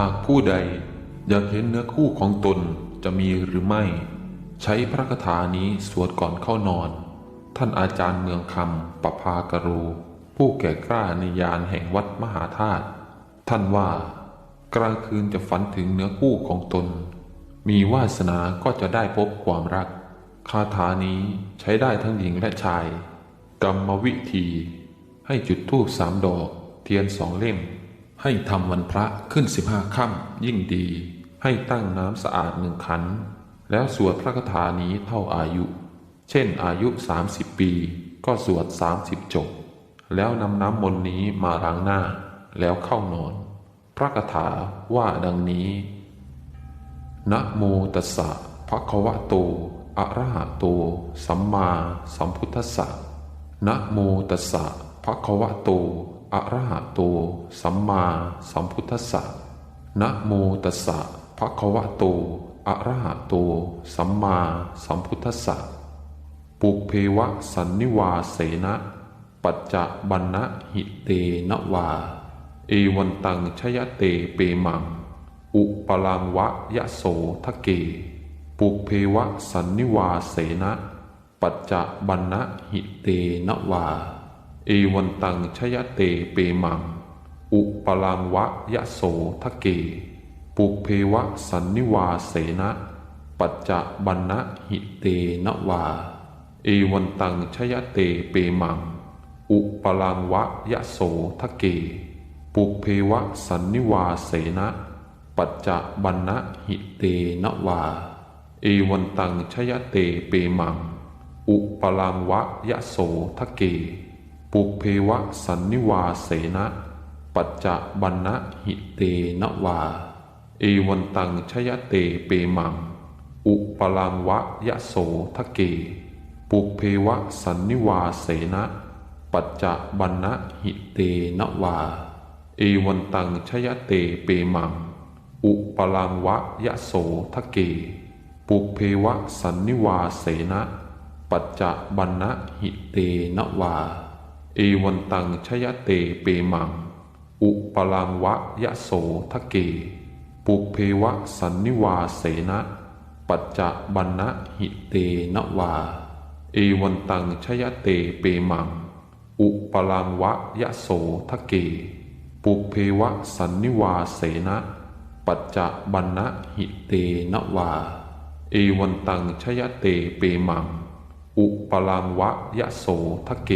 หากผู้ใดอยากเห็นเนื้อคู่ของตนจะมีหรือไม่ ใช้พระคาถานี้สวดก่อนเข้านอน ท่านอาจารย์เมืองคำปภากรู ผู้แก่กล้าในยานแห่งวัดมหาธาตุท่านว่ากลางคืนจะฝันถึงเนื้อคู่ของตน มีวาสนาก็จะได้พบความรัก คาถานี้ใช้ได้ทั้งหญิงและชาย กรรมวิธี ให้จุดธูปสามดอก เทียนสองเล่ม ให้ทำวันพระขึ้นสิบห้าค่ำยิ่งดี ให้ตั้งน้ำสะอาดหนึ่งขัน แล้วสวดพระคาถานี้เท่าอายุ เช่นอายุ 30 ปี ก็สวด 30 จบ แล้วนำน้ำมนต์นี้มาล้างหน้า แล้วเข้านอน พระคาถาว่าดังนี้ นะโมตัสสะภะคะวะโตอะระหะโต สัมมาสัมพุทธัสสะนะโมตัสสะภะคะวะโต อะระหะโต สัมมาสัมพุทธัสสะนะโมตัสสะภะคะวะโตอะระหะโต สัมมาสัมพุทธัสสะปุเพวะสันนิวาเสนะ ปัจจะบันนะหิเตนวา เอวันตังชยเตเปมัง อุปลังวะยะโสทะเก ปุเพวะสันนิวาเสนะ ปัจจะบันนะหิเตนวา เอวันตังชยเตเปมัง อุปลังวะยะโสทะเก ปุเพวะสันนิวาเสนะ ปัจจะบันนะหิเตนวา เอวันตังชยเตเปมัง อุปลังวะยะโสทะเก ปุเพวะสันนิวาเสนะ ปัจจะบันนะหิเตนวา เอวันตังชยเตเปมัง อุปลังวะยะโสทะเก ปุเพวะสันนิวาเสนะ ปัจจะบันนะหิเตนวา เอวันตังชยเตเปมัง อุปลังวะยะโสทะเก ปุเพวะสันนิวาเสนะ ปัจจะบันนะหิเตนวา เอวันตังชยเตเปมัง อุปลังวะยะโสทะเก ปุเพวะสันนิวาเสนะ ปัจจะบันะหิเตนวา เอวันตังชยเตเปมัง อุปลังวะยะโสทะเก ปุเพวะสันนิวาเสนะ ปัจจบันนะหิเตนวา เอวันตังชยเตเปมัง อุปลังวะยะโสทะเก ปุเพวะสันนิวาเสนะ ปัจจบันนะหิเตนวา เอวันตังชยเตเปมัง อุปลังวะยะโสทะเก